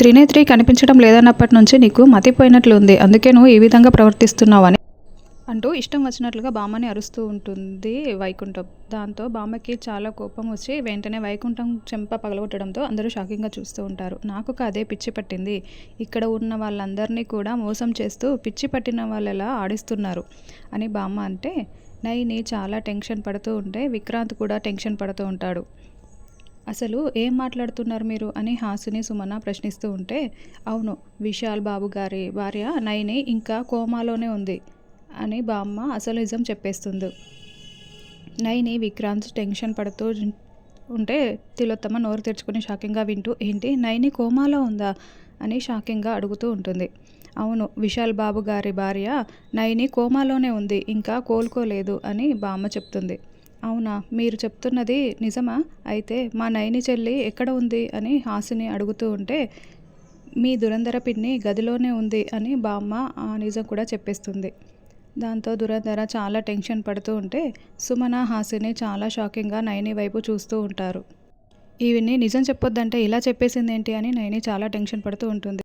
త్రినేత్రి కనిపించడం లేదన్నప్పటి నుంచి నీకు మతిపోయినట్లు ఉంది అందుకే నువ్వు ఈ విధంగా ప్రవర్తిస్తున్నావని. అంటూ ఇష్టం వచ్చినట్లుగా బామ్మని అరుస్తూ ఉంటుంది వైకుంఠం. దాంతో బామ్మకి చాలా కోపం వచ్చి వెంటనే వైకుంఠం చెంప పగలగొట్టడంతో అందరూ షాకింగ్గా చూస్తూ ఉంటారు. నాకు అదే పిచ్చి పట్టింది. ఇక్కడ ఉన్న వాళ్ళందరినీ కూడా మోసం చేస్తూ పిచ్చి పట్టిన వాళ్ళలా ఆడిస్తున్నారు అని బామ్మ అంటే నైని చాలా టెన్షన్ పడుతూ ఉంటే విక్రాంత్ కూడా టెన్షన్ పడుతూ ఉంటాడు. అసలు ఏం మాట్లాడుతున్నారు మీరు అని హాసిని సుమన ప్రశ్నిస్తూ ఉంటే అవును విశాల్ బాబు గారి భార్య నైని ఇంకా కోమాలోనే ఉంది అని బామ్మ అసలు నిజం చెప్పేస్తుంది. నైని విక్రాంత్ టెన్షన్ పడుతూ ఉంటే తిలోత్తమ నోరు తెరుచుకుని షాకింగ్గా వింటూ ఏంటి నైని కోమాలో ఉందా? అని షాకింగ్గా అడుగుతూ ఉంటుంది. అవును విశాల్ బాబు గారి భార్య నైని కోమాలోనే ఉంది ఇంకా కోలుకోలేదు అని బామ్మ చెప్తుంది. అవునా? మీరు చెప్తున్నది నిజమా? అయితే మా నైని చెల్లి ఎక్కడ ఉంది అని హాసిని అడుగుతూ ఉంటే మీ దురంధర పిన్ని గదిలోనే ఉంది అని బామ్మ ఆ నిజం కూడా చెప్పేస్తుంది. దాంతో దురంధర చాలా టెన్షన్ పడుతూ ఉంటే సుమన హాసిని చాలా షాకింగ్గా నయని వైపు చూస్తూ ఉంటారు. ఈవిని నిజం చెప్పొద్దంటే ఇలా చెప్పేసింది ఏంటి అని నయని చాలా టెన్షన్ పడుతూ ఉంటుంది.